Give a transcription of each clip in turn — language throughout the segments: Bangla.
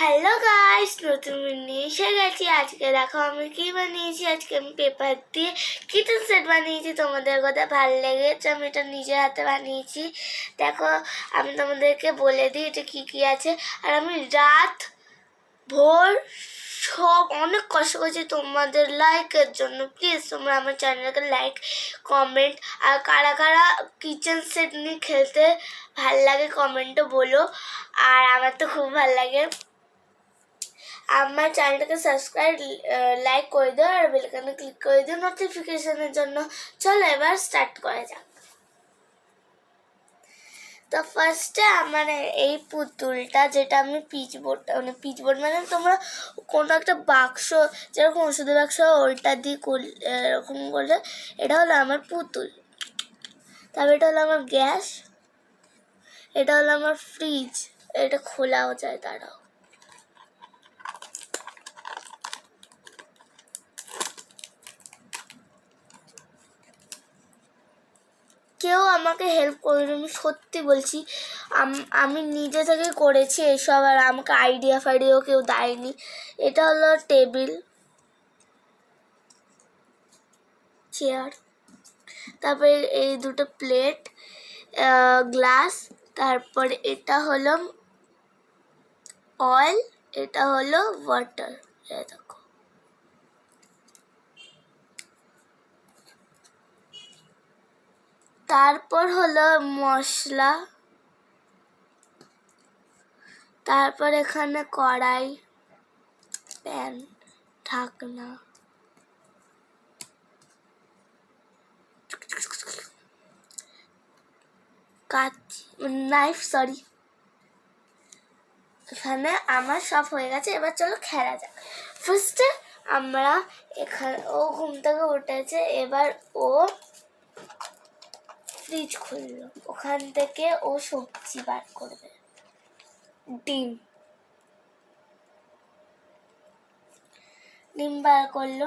হ্যালো গাইস নতুন নিয়ে এসে গেছি। আজকে দেখো আমি কি বানিয়েছি? আজকে আমি পেপার দিয়ে কিচেন সেট বানিয়েছি। তোমাদের কথা ভালো লেগেছে, আমি এটা নিজের হাতে বানিয়েছি। দেখো, আমি তোমাদেরকে বলে দিই এটা কী কী আছে। আর আমি রাত ভোর সব অনেক কষ্ট করছি তোমাদের লাইকের জন্য। প্লিজ তোমরা আমার চ্যানেলকে লাইক কমেন্ট আর কারা কারা কিচেন সেট নিয়ে খেলতে ভালো লাগে কমেন্টও বলো। আর আমার তো খুব ভালো লাগে। আমার চ্যানেলটাকে সাবস্ক্রাইব লাইক করে দিও আর বেলকানে ক্লিক করে দিও নোটিফিকেশনের জন্য। চলো এবার স্টার্ট করা যাক। তো ফার্স্টে আমার এই পুতুলটা যেটা আমি পিচ বোর্ড মানে পিচ বোর্ড মানে তোমরা কোনো একটা বাক্স যেরকম ওষুধের বাক্স ওইটা দিয়ে করলে এরকম করলে এটা হলো আমার পুতুল। তারপর এটা হলো আমার গ্যাস। এটা হলো আমার ফ্রিজ এটা খোলাও যায় তারাও কেউ আমাকে হেল্প করেনি আমি সত্যি বলছি। আম- নিজে থেকে করেছি এসব আর আমাকে আইডিয়া ফাইডিয়াও কেউ দেয়নি। এটা হলো টেবিল চেয়ার তারপরে এই দুটো প্লেট গ্লাস তারপরে এটা হলো অয়েল এটা হলো ওয়াটার তারপর হলো মশলা। তারপর এখানে কড়াই, প্যান, ঢাকনা। কাচি, নাইফ, সরি। এখানে আমার সব হয়ে গেছে, এবার চলো খেলা যাক। ফার্স্টে আমরা এখানে, ও ঘুম থেকে উঠেছে, এবার ও ফ্রিজ খুললো। ওখান থেকে ও সবজি বার করবে। ডিম। ডিম বার করল।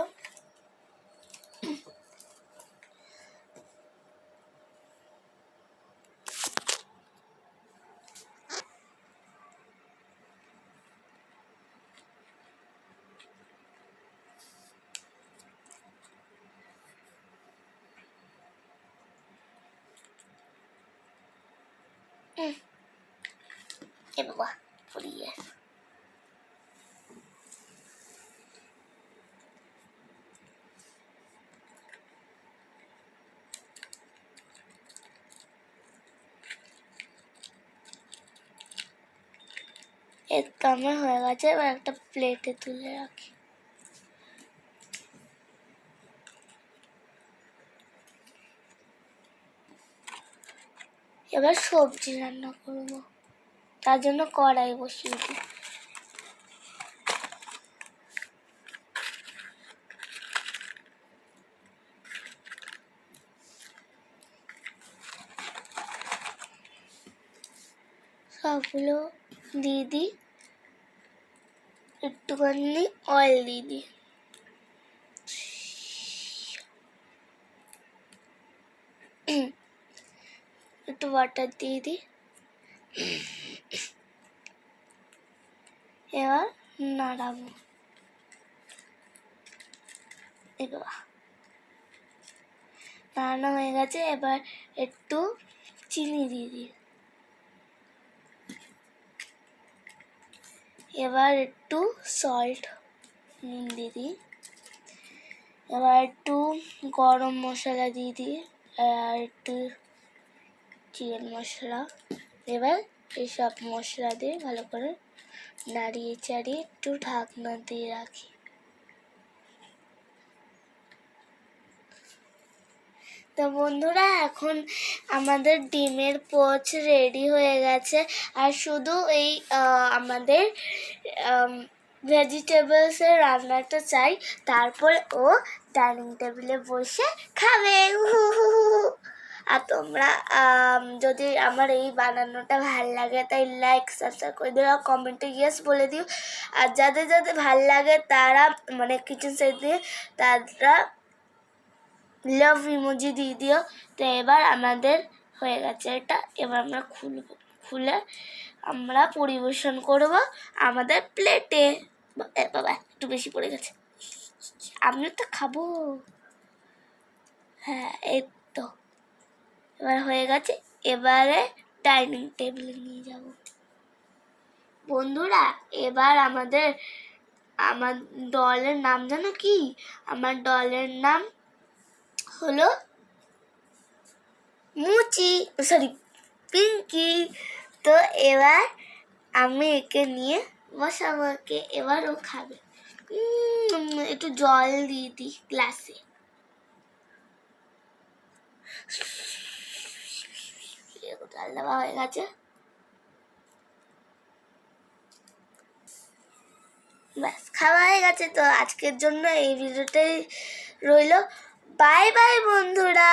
এ বাবা পুড়িয়ে একটু আমার হয়ে গেছে এবার একটা প্লেটে তুলে রাখি এবার সবজি রান্না করব তার জন্য কড়াই বসিয়ে দিই। সবগুলো দিয়ে দিই। একটুখানি অয়েল দিয়ে দিই। একটু বাটার দিয়ে দিই। এবার নাড়াবো। নাড়ানো হয়ে গেছে, এবার একটু চিনি দিয়ে দিই। এবার একটু সল্ট নুন দিয়ে দিই। এবার একটু গরম মশলা দিয়ে দিই, আর একটু চিকেন মশলা। এবার এসব মশলা দিয়ে ভালো করে নাড়িয়ে চাড়িয়ে একটু ঢাকনা দিয়ে রাখি। তো বন্ধুরা, এখন আমাদের ডিমের পোচ রেডি হয়ে গেছে। আর শুধু এই আমাদের ভেজিটেবলসের রান্নাটা চাই। তারপর ও ডাইনিং টেবিলে বসে খাবে। আর তোমরা যদি আমার এই বানানোটা ভালো লাগে, তাই লাইক সাবস্ক্রাইব করে দিও কমেন্টে ইয়েস বলে দিও। আর যাদের যাদের ভালো লাগে, তারা মানে কিচেন সেট দিয়ে তারা লাভ ইমোজি দিয়ে দিও। তো এবার আমাদের হয়ে গেছে এটা। এবার আমরা খুলব, খুলে আমরা পরিবেশন করব আমাদের প্লেটে বাবা, একটু বেশি পড়ে গেছে। আমিও তো খাব। হ্যাঁ এই তো। এবার হয়ে গেছে, এবারে ডাইনিং টেবিলে নিয়ে যাব। বন্ধুরা, এবার আমাদের, আমার দলের নাম জানো কি? আমার দলের নাম হলো মুচি সরি পিঙ্কি। তো এবার আমি একে নিয়ে বসাবো, একে এবার ও খাবে। একটু জল দিয়ে দিই গ্লাসে। জল দেওয়া হয়ে গেছে। ব্যাস, খাওয়া হয়ে গেছে তো, আজকের জন্য এই ভিডিওটাই রইল। বাই বাই বন্ধুরা